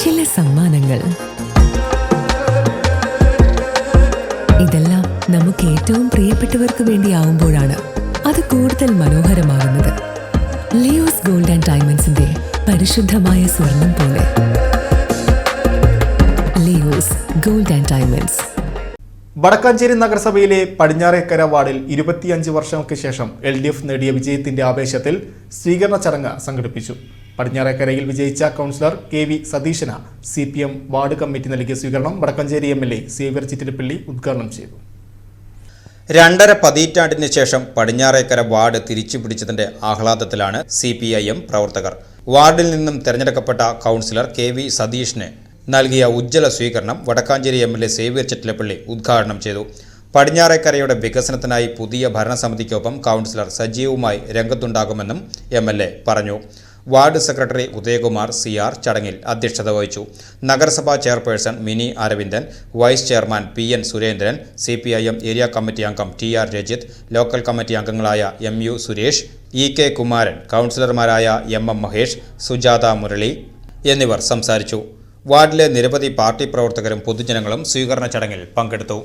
ചില സമ്മാനങ്ങൾ. ഇതെല്ലാം നമുക്ക് ഏറ്റവും പ്രിയപ്പെട്ടവർക്ക് വേണ്ടിയാവുമ്പോഴാണ് അത് കൂടുതൽ മനോഹരമാകുന്നത്. ലിയോസ് ഗോൾഡ് ആൻഡ് ഡയമണ്ട്സിന്റെ പരിശുദ്ധമായ സ്വർണം പോലെ. Leo's gold and diamonds. Vadakkanchery നഗരസഭയിലെ പടിഞ്ഞാറേക്കര വാർഡിൽ ഇരുപത്തിയഞ്ച് വർഷങ്ങൾക്ക് ശേഷം എൽ ഡി എഫ് നേടിയ വിജയത്തിന്റെ ആവേശത്തിൽ സ്വീകരണ ചടങ്ങ് സംഘടിപ്പിച്ചു. പടിഞ്ഞാറേക്കരയിൽ വിജയിച്ച councillor K V സതീശന C P M ward committee നൽകിയ സ്വീകരണം Vadakkanchery M L A Xavier Chittilappilly ഉദ്ഘാടനം ചെയ്തു. രണ്ടര പതിറ്റാണ്ടിന് ശേഷം പടിഞ്ഞാറേക്കര വാർഡ് തിരിച്ചുപിടിച്ചതിന്റെ ആഹ്ലാദത്തിലാണ് സി പി ഐ എം പ്രവർത്തകർ. വാർഡിൽ നിന്നും തെരഞ്ഞെടുക്കപ്പെട്ട കൗൺസിലർ കെ വി സതീഷിന് നൽകിയ ഉജ്ജ്വല സ്വീകരണം Vadakkanchery M L A Xavier Chittilappally ഉദ്ഘാടനം ചെയ്തു. പടിഞ്ഞാറേക്കരയുടെ വികസനത്തിനായി പുതിയ ഭരണസമിതിക്കൊപ്പം കൗൺസിലർ സജീവമായി രംഗത്തുണ്ടാകുമെന്നും എം പറഞ്ഞു. Ward secretary Udayakumar C R ചടങ്ങിൽ അധ്യക്ഷത വഹിച്ചു. നഗരസഭാ chairperson Mini Aravindan vice chairman P N Surendran C P I M area committee അംഗം T R Rajith local committee അംഗങ്ങളായ M U Suresh E K Kumaran കൗൺസിലർമാരായ M M Mahesh Sujatha Murali എന്നിവർ സംസാരിച്ചു. വാർഡിലെ നിരവധി പാർട്ടി പ്രവർത്തകരും പൊതുജനങ്ങളും സ്വീകരണ ചടങ്ങിൽ പങ്കെടുത്തു.